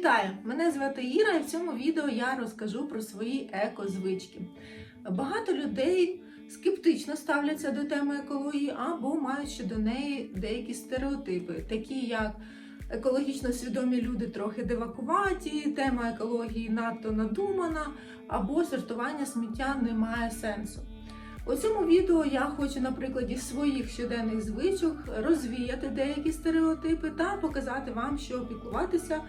Вітаю! Мене звати Іра, і в цьому відео я розкажу про свої екозвички. Багато людей скептично ставляться до теми екології або мають щодо неї деякі стереотипи, такі як екологічно свідомі люди трохи дивакуваті, тема екології надто надумана, або сортування сміття не має сенсу. У цьому відео я хочу на прикладі своїх щоденних звичок розвіяти деякі стереотипи та показати вам, що піклуватися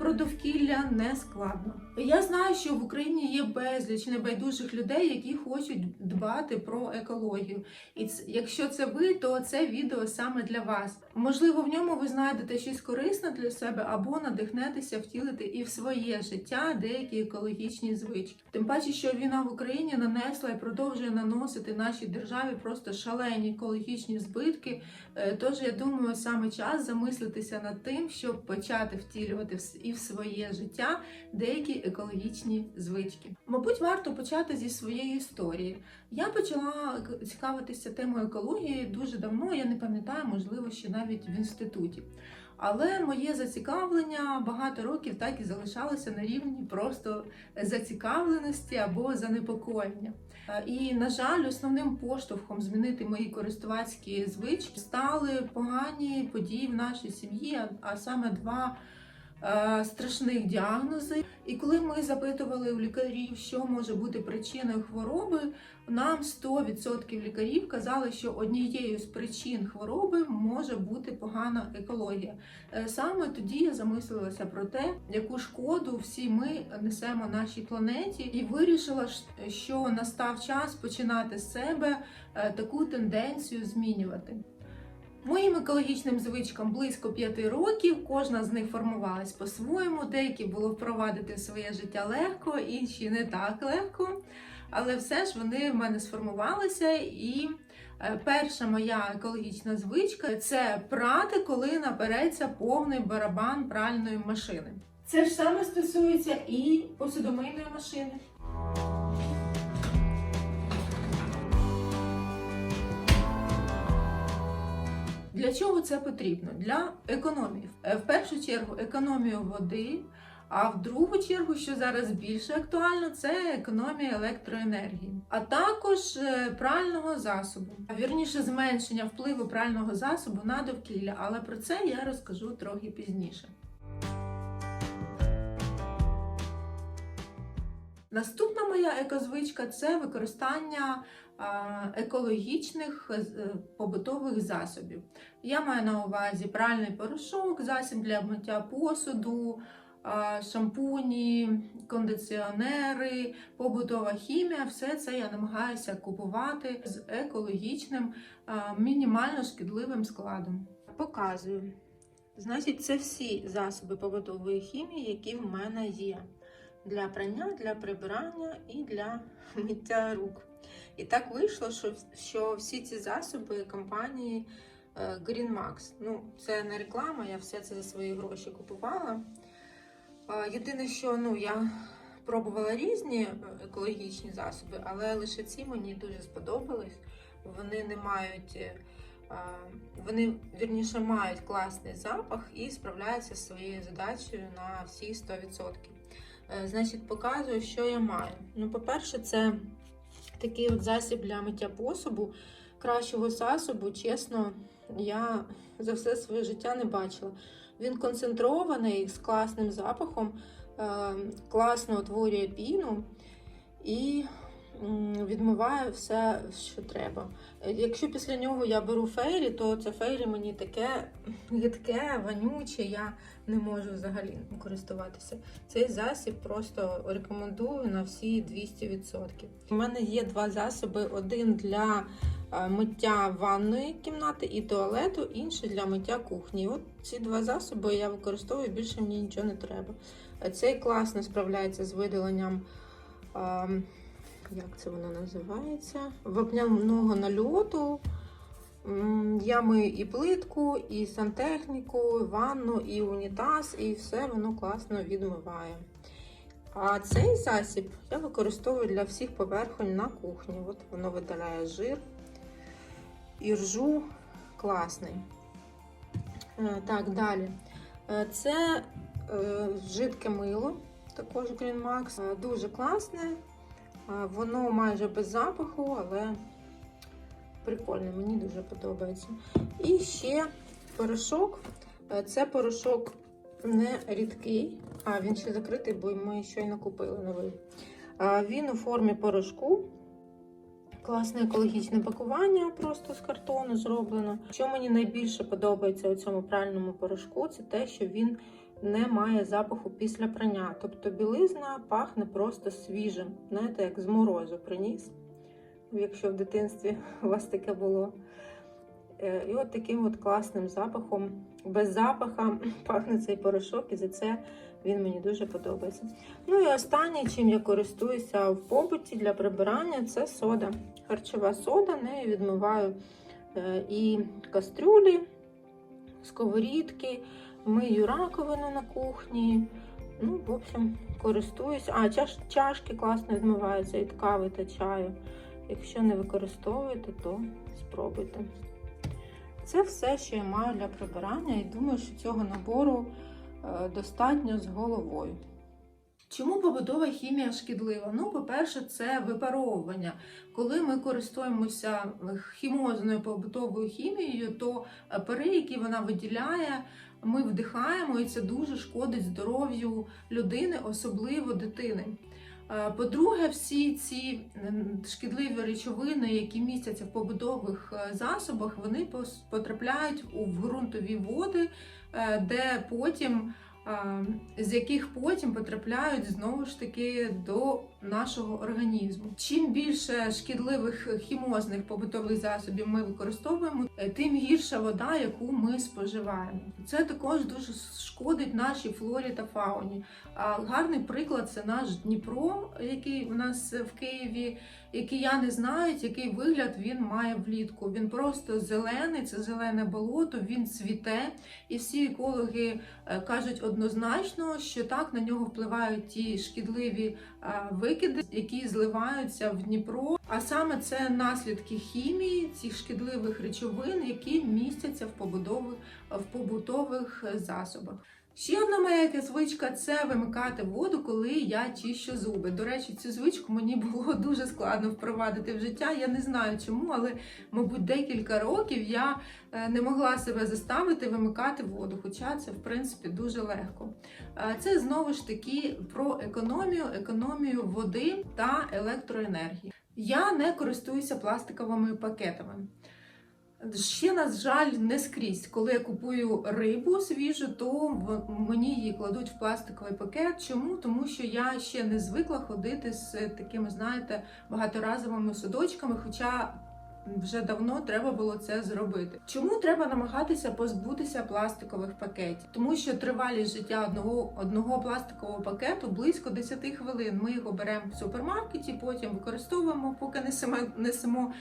про довкілля не складно. Я знаю, що в Україні є безліч небайдужих людей, які хочуть дбати про екологію. І якщо це ви, то це відео саме для вас. Можливо, в ньому ви знайдете щось корисне для себе або надихнетеся втілити і в своє життя деякі екологічні звички. Тим паче, що війна в Україні нанесла і продовжує наносити нашій державі просто шалені екологічні збитки. Е, Тож я думаю, саме час замислитися над тим, щоб почати втілювати с- в своє життя деякі екологічні звички. Мабуть, варто почати зі своєї історії. Я почала цікавитися темою екології дуже давно. Я не пам'ятаю, можливо, ще навіть в інституті. Але моє зацікавлення багато років так і залишалося на рівні просто зацікавленості або занепокоєння. Е, І, на жаль, основним поштовхом змінити мої користувацькі звички стали погані події в нашій сім'ї, а- саме два страшних діагнози. І коли ми запитували у лікарів, що може бути причиною хвороби, нам 100% лікарів казали, що однією з причин хвороби може бути погана екологія. Е, Саме тоді я замислилася про те, яку шкоду всі ми несемо нашій планеті, і вирішила, що настав час починати з себе е, таку тенденцію змінювати. Моїм екологічним звичкам близько п'яти років. Кожна з них формувалась по-своєму. Деякі було впровадити своє життя легко, інші не так легко. Але все ж вони в мене сформувалися. І е, перша моя екологічна звичка це прати, коли набереться повний барабан пральної машини. Це ж саме стосується і посудомийної машини. Для чого це потрібно? Для економії. Е, В першу чергу економію води, а в другу чергу, що зараз більше актуально, це економія електроенергії, а також е, прального засобу. Вірніше, зменшення впливу прального засобу на довкілля, але про це я розкажу трохи пізніше. Наступна моя екозвичка це використання екологічних е, побутових засобів. Я маю на увазі пральний порошок, засіб для миття посуду, шампуні, кондиціонери, побутова хімія. Все це я намагаюся купувати з екологічним, мінімально шкідливим складом. Показую. Значить, це всі засоби побутової хімії, які в мене є для прання, для прибирання і для миття рук. І так вийшло, що, що всі ці засоби компанії е, Green Max. Ну, це не реклама, я все це за свої гроші купувала. Єдине, що ну, я пробувала різні екологічні засоби, але лише ці мені дуже сподобались. Вони не мають. е, Вони вірніше мають класний запах і справляються з своєю задачею на всі 100%. Е, Значить, показую, що я маю. Ну, по-перше, це такий от засіб для миття посуду. Кращого засобу, чесно, я за все своє життя не бачила. Він концентрований з класним запахом, е, класно утворює піну і м, відмиває все, що треба. Е, Якщо після нього я беру фейрі, то це фейрі мені таке гидке, вонюче, я не можу взагалі користуватися. Цей засіб просто рекомендую на всі 200%. У мене є два засоби: один для е, миття ванної кімнати і туалету, інший для миття кухні. От ці два засоби я використовую, більше мені нічого не треба. Е, Цей класно справляється з видаленням. Як це воно називається? Вапняного нальоту. Я мию і плитку, і сантехніку, і ванну, і унітаз, і все воно класно відмиває. А цей засіб я використовую для всіх поверхонь на кухні. От воно видаляє жир і ржу класний. Е, Так, далі. Е, Це е, жидке мило, також Green Max. Дуже класне. Воно майже без запаху, але прикольне, мені дуже подобається. І ще порошок. Е, Це порошок не рідкий, а він ще закритий, бо ми щойно купили новий. Він у формі порошку. Класне екологічне пакування, просто з картону зроблено. Що мені найбільше подобається у цьому пральному порошку, це те, що він не має запаху після прання. Тобто білизна пахне просто свіжим, знаєте, як з морозу приніс, якщо в дитинстві у вас таке було. Е, І от таким от класним запахом, без запаха пахне цей порошок, і за це він мені дуже подобається. Ну і останнє, чим я користуюся в побуті для прибирання, це сода. Харчова сода, нею відмиваю е, і кастрюлі, сковорідки, мию раковину на кухні. Ну, в общем, користуюся. А, чаш, чашки класно відмиваються від кави та чаю. Якщо не використовуєте, то спробуйте. Це все, що я маю для прибирання, і думаю, що цього набору е, достатньо з головою. Чому побутова хімія шкідлива? Ну, по-перше, це випаровування. Коли ми користуємося хімозною побутовою хімією, то пари, які вона виділяє, ми вдихаємо, і це дуже шкодить здоров'ю людини, особливо дитини. Е, По-друге, всі ці шкідливі речовини, які містяться в побутових е, засобах, вони потрапляють у ґрунтові води, е, де потім з яких потім потрапляють знову ж таки до нашого організму. Чим більше шкідливих хімозних побутових засобів ми використовуємо, е, тим гірша вода, яку ми споживаємо. Це також дуже шкодить нашій флорі та фауні. Гарний приклад це наш Дніпро, який у нас в Києві. І кияни знають, який вигляд він має влітку. Він просто зелений, це зелене болото, він цвіте, і всі екологи е, кажуть однозначно, що так на нього впливають ті шкідливі е, викиди, які зливаються в Дніпро. А саме це наслідки хімії цих шкідливих речовин, які містяться в побудових в побутових е, засобах. Ще одна моя звичка це вимикати воду, коли я чищу зуби. До речі, цю звичку мені було дуже складно впровадити в життя. Я не знаю чому, але мабуть декілька років я е, не могла себе заставити вимикати воду, хоча це в принципі дуже легко. Е, Це знову ж таки про економію, економію води та електроенергії. Я не користуюся пластиковими пакетами. Ще, на жаль, не скрізь. Коли я купую рибу свіжу, то мені її кладуть в пластиковий пакет. Чому? Тому що я ще не звикла ходити з такими, знаєте, багаторазовими судочками, хоча вже давно треба було це зробити. Чому треба намагатися позбутися пластикових пакетів? Тому що тривалість життя одного, одного пластикового пакету близько 10 хвилин. Ми його беремо в супермаркеті, потім використовуємо, поки несемо, несемо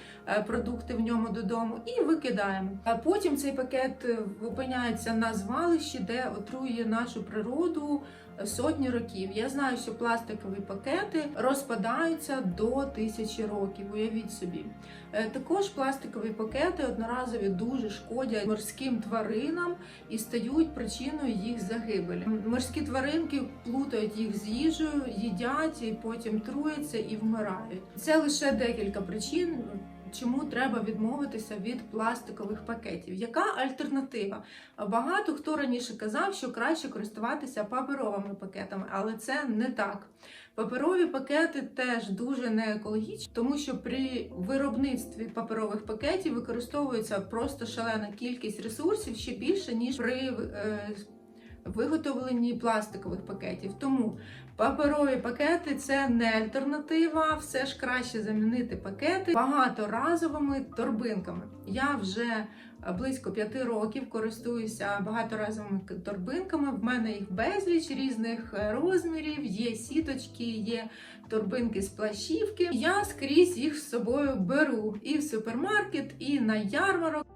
продукти в ньому додому і викидаємо. А потім цей пакет е, опиняється на звалищі, де отруює нашу природу сотні років. Я знаю, що пластикові пакети розпадаються до тисячі років. Уявіть собі. Е, Також пластикові пакети одноразові дуже шкодять морським тваринам і стають причиною їх загибелі. Морські тваринки плутають їх з їжею, їдять і потім труяться і вмирають. Це лише декілька причин. Чому треба відмовитися від пластикових пакетів? Яка альтернатива? Багато хто раніше казав, що краще користуватися паперовими пакетами, але це не так. Паперові пакети теж дуже не екологічні, тому що при виробництві паперових пакетів використовується просто шалена кількість ресурсів ще більше ніж при е, виготовленні пластикових пакетів. Тому паперові пакети це не альтернатива. Все ж краще замінити пакети багаторазовими торбинками. Я вже близько п'яти років користуюся багаторазовими торбинками. В мене їх безліч різних е, розмірів, є сіточки, є торбинки з плащівки. Я скрізь їх з собою беру і в супермаркет, і на ярмарок.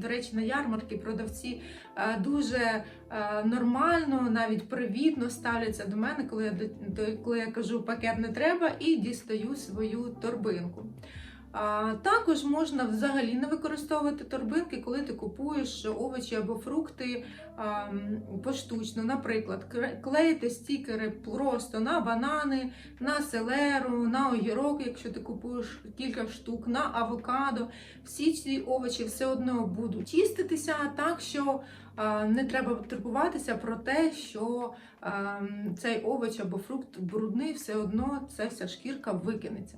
До речі, на ярмарки продавці е, дуже е, нормально, навіть привітно ставляться до мене, коли я коли я кажу пакет не треба, і дістаю свою торбинку. Також можна взагалі не використовувати торбинки, коли ти купуєш овочі або фрукти поштучно. Наприклад, клеїти стікери просто на банани, на селеру, на огірок, якщо ти купуєш кілька штук, на авокадо. Всі ці овочі все одно будуть чиститися, так що не треба турбуватися про те, що цей овоч або фрукт брудний, все одно ця вся шкірка викинеться.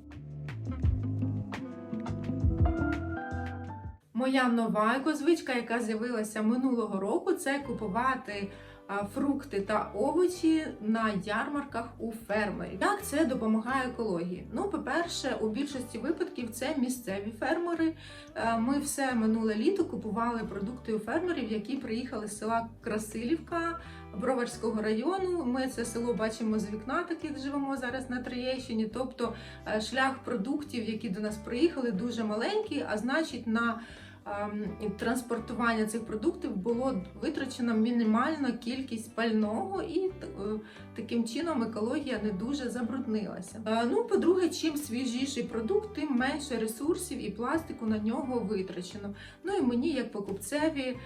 Моя нова екозвичка, яка з'явилася минулого року, це купувати фрукти та овочі на ярмарках у фермерів. Як це допомагає екології? Ну, по-перше, у більшості випадків це місцеві фермери. Е, Ми все минуле літо купували продукти у фермерів, які приїхали з села Красилівка. Броварського району ми це село бачимо з вікна, так живемо зараз на Троєщині. Тобто е, шлях продуктів, які до нас приїхали, дуже маленький, а значить, на транспортування цих продуктів було витрачено мінімальна кількість пального, і е, таким чином екологія не дуже забруднилася. Е, Ну, по-друге, чим свіжіший продукт, тим менше ресурсів і пластику на нього витрачено. Ну і мені, як покупцеві,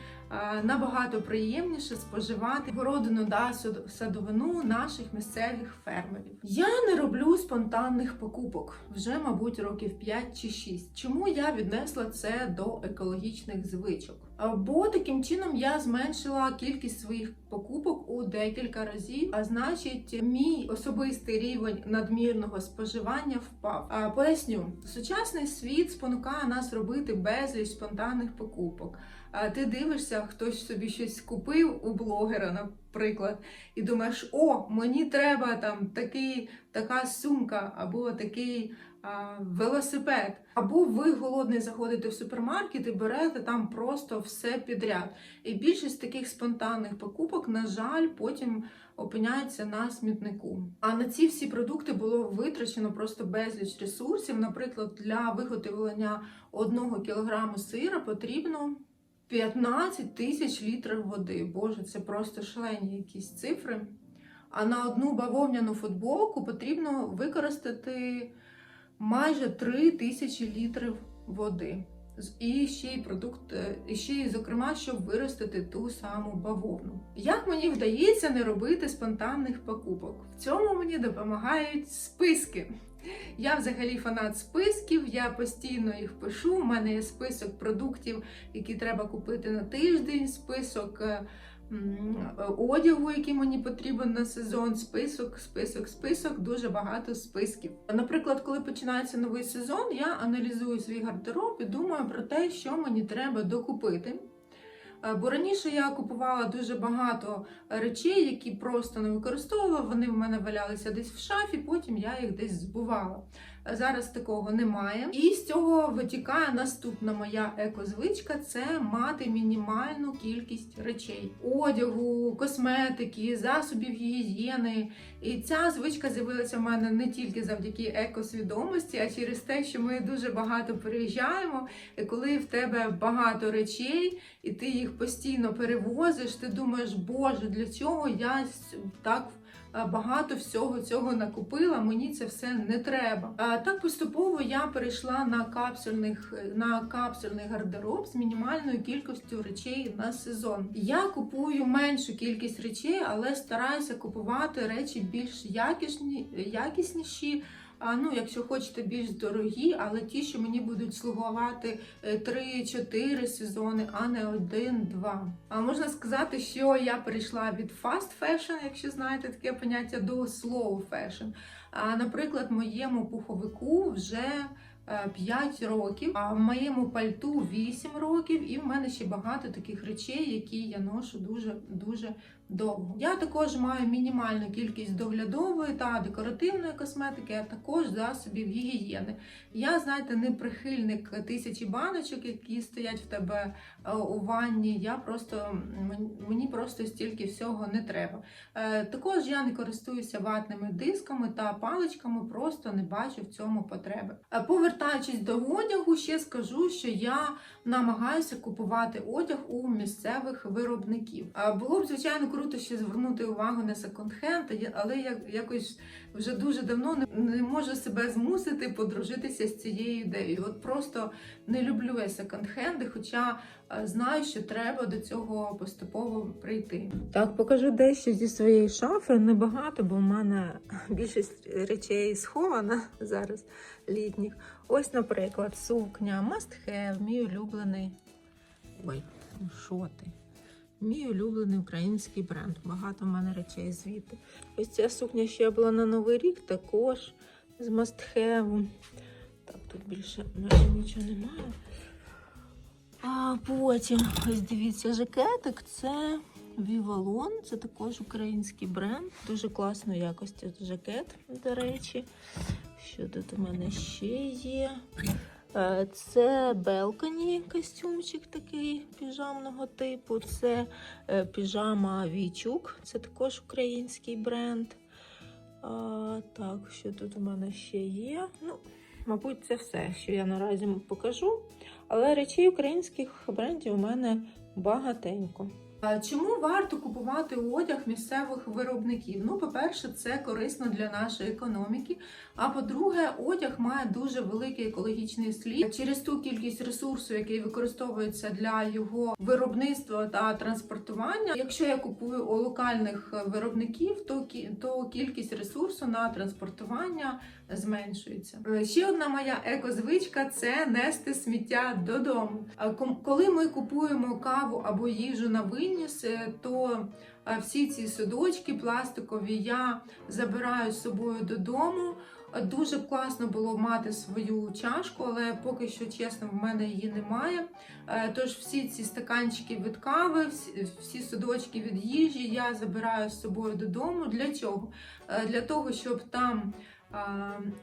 набагато приємніше споживати городину сад- садовину наших місцевих фермерів. Я не роблю спонтанних покупок вже, мабуть, років 5 чи 6. Чому я віднесла це до екологічних звичок? Бо таким чином я зменшила кількість своїх покупок у декілька разів, а значить, мій особистий рівень надмірного споживання впав. А, Поясню, сучасний світ спонукає нас робити безліч спонтанних покупок. Ти дивишся, хтось собі щось купив у блогера, наприклад, і думаєш, о, мені треба там такий, така сумка або такий а, велосипед. Або ви голодний заходите в супермаркет і берете там просто все підряд. І більшість таких спонтанних покупок, на жаль, потім опиняється на смітнику. А на ці всі продукти було витрачено просто безліч ресурсів. Наприклад, для виготовлення одного кілограму сира потрібно 15 тисяч літрів води. Боже, це просто шалені якісь цифри. А на одну бавовняну футболку потрібно використати майже 3 тисячі літрів води. І ще й продукт, е, і ще й, зокрема, щоб виростити ту саму бавовну. Як мені вдається не робити спонтанних покупок? В цьому мені допомагають списки. Я взагалі фанат списків, я постійно їх пишу. У мене є список продуктів, які треба купити на тиждень, список е, е, одягу, який мені потрібен на сезон, список, список, список, дуже багато списків. Наприклад, коли починається новий сезон, я аналізую свій гардероб і думаю про те, що мені треба докупити. Е, Бо раніше я купувала дуже багато речей, які просто не використовувала. Вони в мене валялися десь в шафі, потім я їх десь збувала. Зараз такого немає. І з цього витікає наступна моя екозвичка це мати мінімальну кількість речей: одягу, косметики, засобів гігієни. І ця звичка з'явилася в мене не тільки завдяки екосвідомості, а через те, що ми дуже багато переїжджаємо. І коли в тебе багато речей, і ти їх постійно перевозиш, ти думаєш, боже, для чого я так багато всього цього накупила, мені це все не треба. Так поступово я перейшла на капсульних на капсульний гардероб з мінімальною кількістю речей на сезон. Я купую меншу кількість речей, але стараюся купувати речі більш якісні, якісніші. Ну, якщо хочете більш дорогі, але ті, що мені будуть слугувати 3-4 сезони, а не 1-2. А можна сказати, що я перейшла від fast fashion, якщо знаєте таке поняття, до slow fashion. А, наприклад, моєму пуховику вже 5 років, а в моєму пальту 8 років, і в мене ще багато таких речей, які я ношу дуже дуже довго. Я також маю мінімальну кількість доглядової та декоративної косметики, а також засобів гігієни. Я, знаєте, не прихильник тисячі баночок, які стоять в тебе е, у ванні. Я просто мені просто стільки всього не треба. Е, Також я не користуюся ватними дисками та паличками, просто не бачу в цьому потреби. Е, Повертаючись до одягу, ще скажу, що я намагаюся купувати одяг у місцевих виробників. Було б звичайно круто ще звернути увагу на секонд-хенд, але я якось вже дуже давно не, можу себе змусити подружитися з цією ідеєю. От просто не люблю я секонд-хенди, хоча е, знаю, що треба до цього поступово прийти. Так, покажу дещо зі своєї шафи. Небагато, бо в мене більшість речей схована зараз літніх. Ось, наприклад, сукня Must Have, мій улюблений. Ой, ну що ти? Мій улюблений український бренд. Багато в мене речей звідти. Ось ця сукня ще була на Новий рік, також з Have. Так, тут більше майже нічого немає. А потім, ось дивіться, жакетик це Вівалон, це також український бренд. Дуже класної якості жакет, до речі. Що тут у мене ще є? Е, Це Белкані костюмчик такий піжамного типу. Це е, піжама Війчук, це також український бренд. Так, що тут у мене ще є? Ну, мабуть, це все, що я наразі покажу. Але речей українських брендів у мене багатенько. Чому варто купувати одяг місцевих виробників? Ну, по-перше, це корисно для нашої економіки. А по-друге, одяг має дуже великий екологічний слід через ту кількість ресурсу, який використовується для його виробництва та транспортування. Якщо я купую у локальних виробників, то кі- то кількість ресурсу на транспортування зменшується. Е, Ще одна моя екозвичка це нести сміття додому. Коли ми купуємо каву або їжу на виніс, е, то е, всі ці судочки пластикові я забираю з собою додому. Дуже класно було мати свою чашку, але поки що, чесно, в мене її немає. Е, Тож всі ці стаканчики від кави, всі, судочки від їжі я забираю з собою додому. Для чого? Для того, щоб там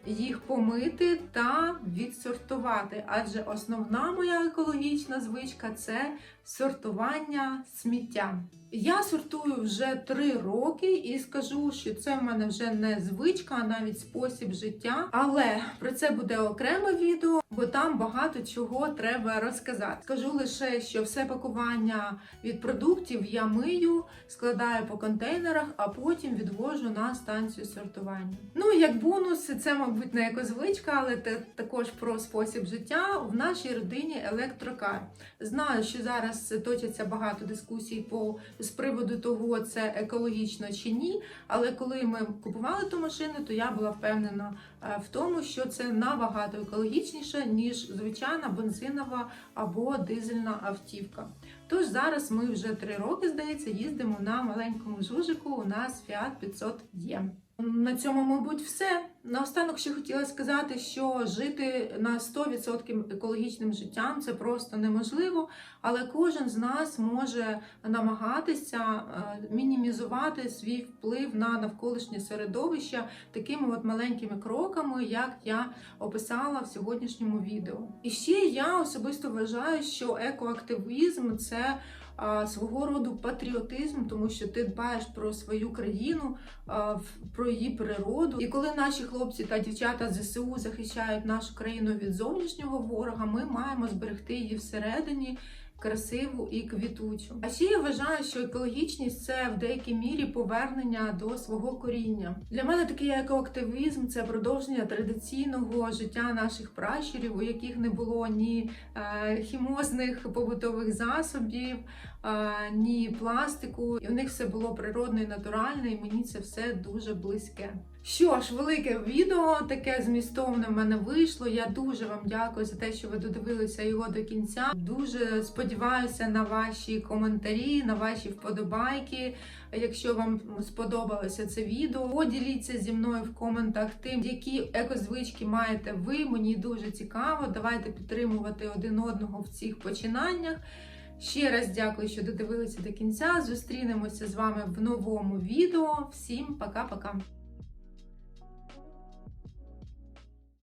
їх помити та відсортувати. Адже основна моя екологічна звичка це сортування сміття. Я сортую вже три роки і скажу, що це в мене вже не звичка, а навіть спосіб життя. Але про це буде окреме відео, бо там багато чого треба розказати. Скажу лише, що все пакування від продуктів я мию, складаю по контейнерах, а потім відвожу на станцію сортування. Ну як бонус, це мабуть не екозвичка, але те також про спосіб життя. В нашій родині електрокар. Знаю, що зараз точаться багато дискусій по з приводу того, це екологічно чи ні. Але коли ми купували ту машину, то я була впевнена е, в тому, що це набагато екологічніше, ніж звичайна бензинова або дизельна автівка. Тож зараз ми вже три роки, здається, їздимо на маленькому жужику. У нас Fiat 500 є. На цьому, мабуть, все. Наостанок ще хотіла сказати, що жити на 100% екологічним життям це просто неможливо, але кожен з нас може намагатися е, мінімізувати свій вплив на навколишнє середовище такими от маленькими кроками, як я описала в сьогоднішньому відео. І ще я особисто вважаю, що екоактивізм це свого роду патріотизм, тому що ти дбаєш про свою країну, про її природу. І коли наші хлопці та дівчата ЗСУ захищають нашу країну від зовнішнього ворога, ми маємо зберегти її всередині. Красиву і квітучу. А ще я вважаю, що екологічність це в деякій мірі повернення до свого коріння. Для мене такий екоактивізм це продовження традиційного життя наших пращурів, у яких не було ні е, хімозних побутових засобів, ні пластику. І в них все було природне і натуральне, і мені це все дуже близьке. Що ж, велике відео, таке змістовне в мене вийшло. Я дуже вам дякую за те, що ви додивилися його до кінця. Дуже сподіваюся на ваші коментарі, на ваші вподобайки. Якщо вам сподобалося це відео, поділіться зі мною в коментах тим, які екозвички маєте ви. Мені дуже цікаво. Давайте підтримувати один одного в цих починаннях. Ще раз дякую, що додивилися до кінця. Зустрінемося з вами в новому відео. Всім пока-пока!